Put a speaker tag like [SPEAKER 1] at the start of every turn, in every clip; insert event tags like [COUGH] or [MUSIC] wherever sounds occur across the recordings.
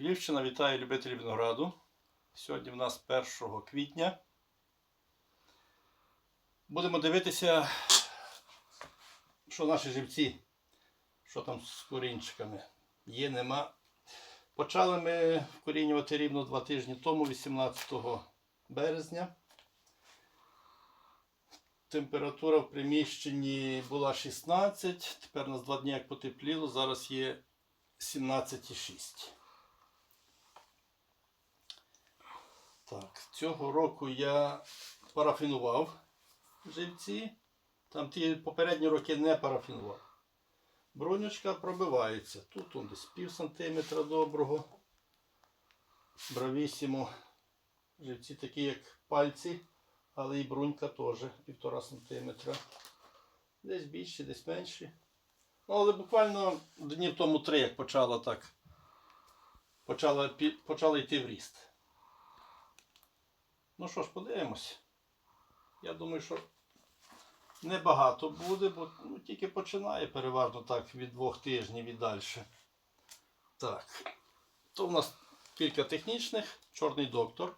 [SPEAKER 1] Львівщина вітає любителів винограду. Сьогодні в нас 1 квітня. Будемо дивитися, що наші живці, що там з корінчиками. Є, нема. Почали ми вкорінювати рівно два тижні тому, 18 березня. Температура в приміщенні була 16, тепер у нас два дні як потепліло, зараз є 17,6. Так, цього року я парафінував живці. Там ті попередні роки не парафінував. Бронючка пробивається. Тут он десь пів сантиметра доброго. Бравісімо. Живці такі, як пальці, але і брунька теж півтора сантиметра. Десь більші, десь менші. Ну, але буквально днів тому три, як почала так. Почала, почала йти в ріст. Ну що ж, подивимось. Я думаю, що небагато буде, бо ну, тільки починає переважно так від двох тижнів і далі. Так. То в нас кілька технічних. Чорний доктор.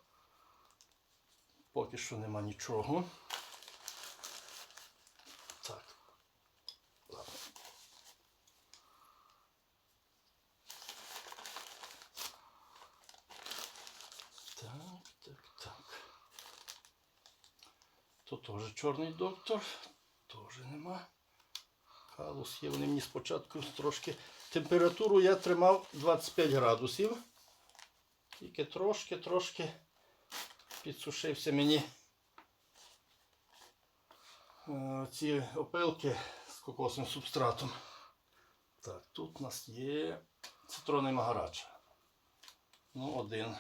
[SPEAKER 1] Поки що нема нічого. Так. Ладно. Так, так, так. Тут теж чорний доктор. Теж нема. Калус є. Вони мені спочатку трошки. Температуру я тримав 25 градусів. Тільки трошки, трошки підсушився мені е, ці опилки з кокосовим субстратом. Так, тут у нас є цитронний магарач. Ну, один.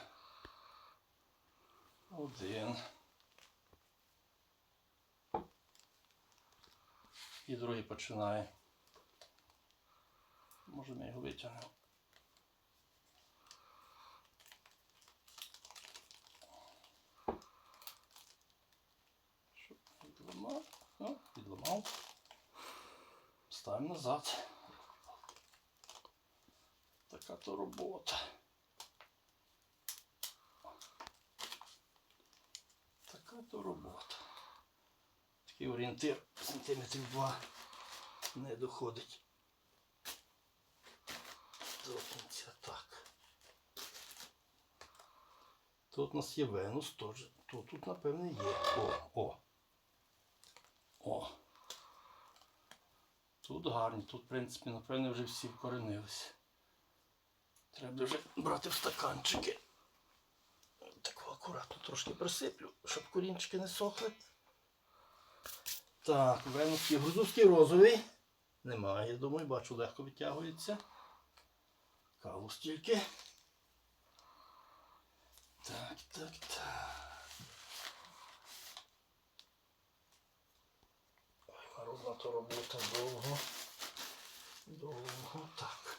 [SPEAKER 1] Один. І другий починає. Може ми його витягнемо. Щоб відламав. О, відламав. Ставимо назад. Така то робота. Така то робота. Такий орієнтир сантиметрів два не доходить до кінця. Так. Тут у нас є Венус теж. Тут, тут напевне, є. О, о. О. Тут гарні, тут, в принципі, напевне, вже всі вкоренилися. Треба вже брати в стаканчики. Так акуратно трошки присиплю, щоб корінчики не сохли. Так, є грузовський розовий. Немає, я думаю, бачу, легко витягується. Калус тільки. Так, так, так. Ой, марудна то робота довго. Довго. Так.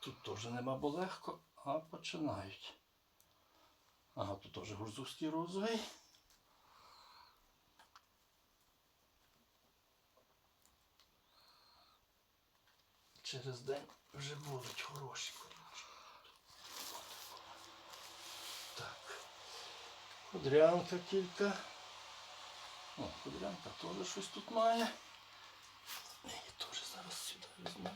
[SPEAKER 1] Тут теж нема, бо легко, а починають. Ага, тут теж гурзовський розовий. Через день вже будуть хороші. Так. Худрянка кілька. О, худрянка теж щось тут має. Її теж зараз сюди візьму.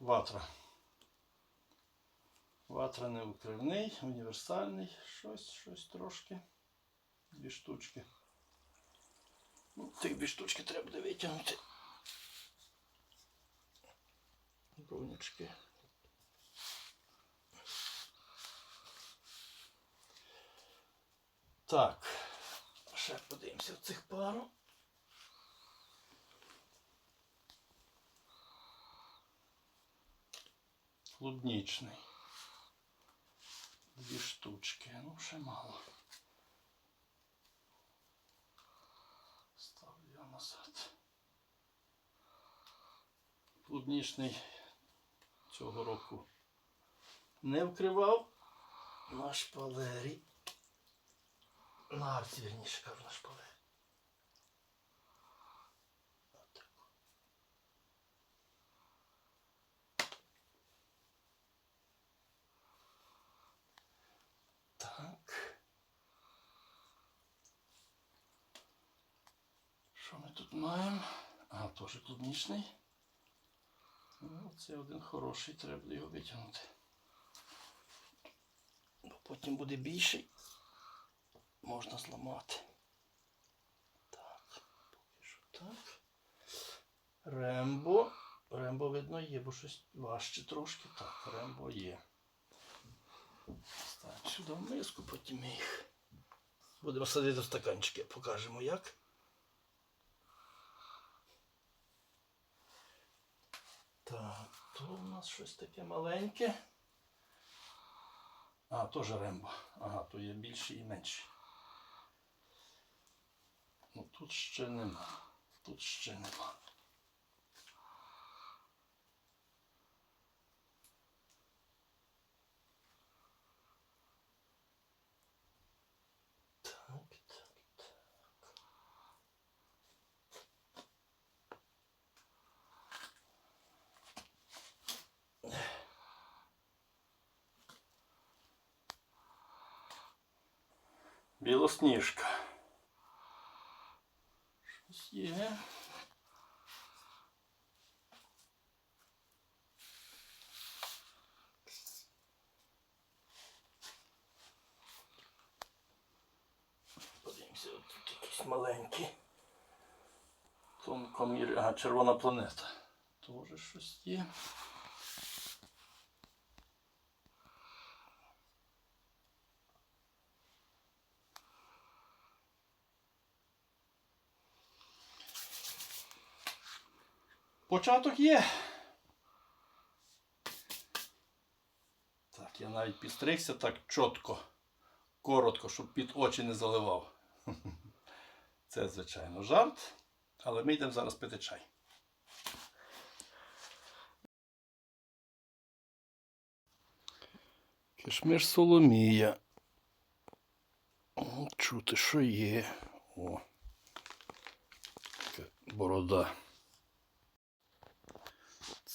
[SPEAKER 1] Ватра. Ватра укривний, універсальний, щось, щось трошки. Дві штучки. Ну, Тих дві штучки треба буде витягнути. Бронючки. Так, ще подивимося в цих пару. Клубнічний. Дві штучки. Ну, ще мало. Ставлю я назад. Клубнічний цього року не вкривав наш палерій. на арці, вірніше кажу, на шпалері. Отак. Так. Що ми тут маємо? Ага, теж клубнічний. Ну, це один хороший, треба буде його витягнути. Бо потім буде більший. Можна зламати. Так, поки що так. Рембо. Рембо видно є, бо щось важче трошки. Так, рембо є. Ставимо сюди в миску, потім їх. Будемо садити в стаканчики, покажемо як. Так, то у нас щось таке маленьке. А, теж рембо. Ага, то є більший і менший. Ну тут ще нема. Тут ще нема. Так, так, так. Білосніжка. Щось є. Подивимося, тут якісь маленькі. Тонкомір, ага, червона планета. Тоже щось є. Початок є. Так, я навіть підстригся так чітко, коротко, щоб під очі не заливав. [LAUGHS] Це, звичайно, жарт. Але ми йдемо зараз пити чай. Кишмиш Соломія. Чути, що є. О. Борода.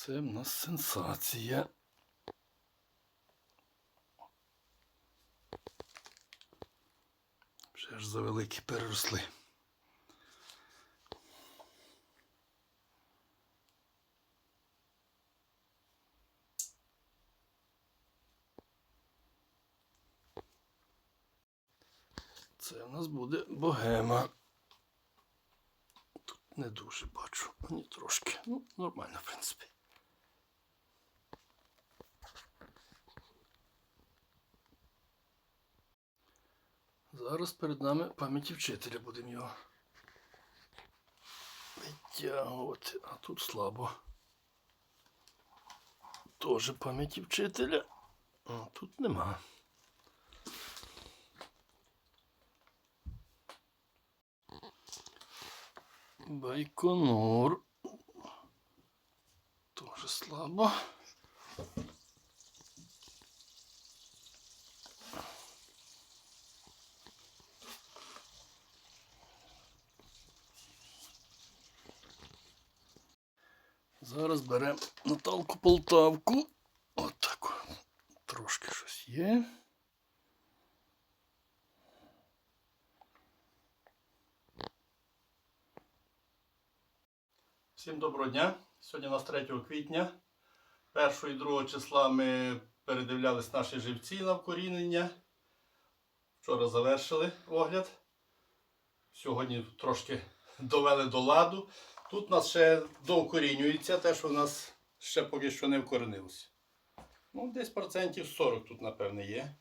[SPEAKER 1] Це в нас сенсація. Вже ж завеликі переросли. Це в нас буде богема. Тут не дуже бачу, ні трошки. Ну, нормально, в принципі. Зараз перед нами пам'яті вчителя будемо його витягувати, а тут слабо. Тоже пам'яті вчителя. А тут нема. Байконур. Тоже слабо. Зараз беремо Наталку Полтавку. Отак. Трошки щось є. Всім доброго дня. Сьогодні у нас 3 квітня. 1 і 2 числа ми передивлялись наші живці на вкорінення. Вчора завершили огляд. Сьогодні трошки довели до ладу. Тут у нас ще довкорінюється те, що в нас ще поки що не вкоренилося. Ну, десь процентів 40 тут, напевне, є.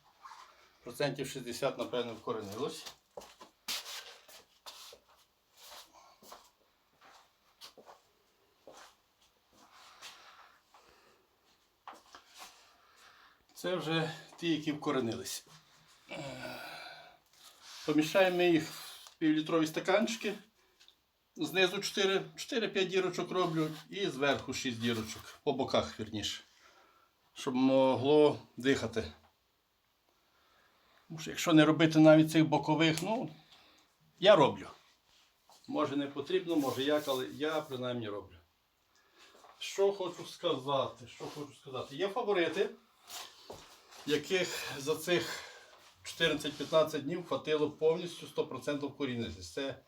[SPEAKER 1] Процентів 60, напевне, вкоренилось. Це вже ті, які вкоренились. Е, Поміщаємо ми їх в півлітрові стаканчики. Знизу 4 4-5 дірочок роблю і зверху 6 дірочок. По боках, вірніше. Щоб могло дихати. Якщо не робити навіть цих бокових, ну, я роблю. Може не потрібно, може як, але я принаймні роблю. Що хочу сказати? Що хочу сказати? Є фаворити, яких за цих 14-15 днів хватило повністю 100% корінитись. Це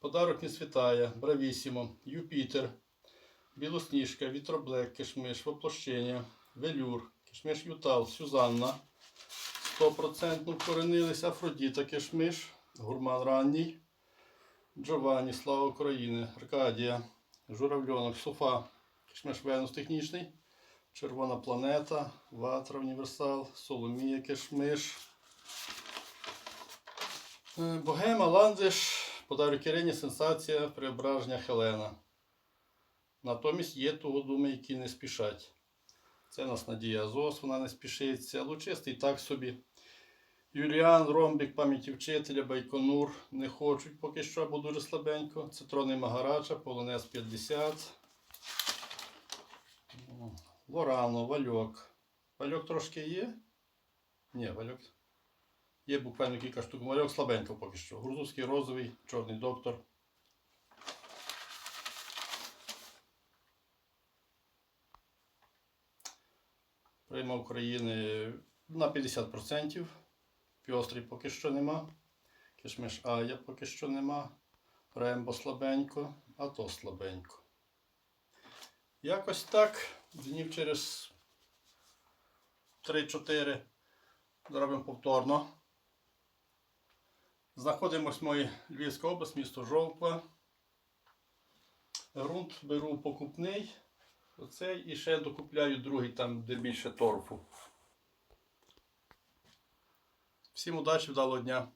[SPEAKER 1] подарок не світає, Бравісімо, Юпітер, Білосніжка, Вітроблек, Кишмиш, Воплощення, Велюр, Кишмиш Ютал, Сюзанна. 100% вкоренились, Афродіта Кишмиш, Гурман Ранній, Джованні, Слава України, Аркадія, Журавльонок, Софа, Кишмиш Венус Технічний, Червона планета, Ватра Універсал, Соломія Кишмиш. Е, Богема, Ландиш, подарок Ірині, сенсація, преображення Хелена. Натомість є тугодуми, які не спішать. Це нас Надія Азос, вона не спішиться. Лучистий так собі. Юліан, Ромбік, пам'яті вчителя, Байконур не хочуть поки що, бо дуже слабенько. Цитрони Магарача, Полонез 50. Лорано, Вальок. Вальок трошки є? Ні, вальок. Є буквально кілька штук. Вальок слабенько поки що. Грузовський розовий, чорний доктор. Прийма України на 50%. Піострий поки що нема. Кишмиш Ая поки що нема. Рембо слабенько, а то слабенько. Якось так. Днів через 3-4 зробимо повторно. Знаходимось ми Львівська область, місто Жовква. Грунт беру покупний. Оцей і ще докупляю другий, там, де більше торфу. Всім удачі, вдалого дня!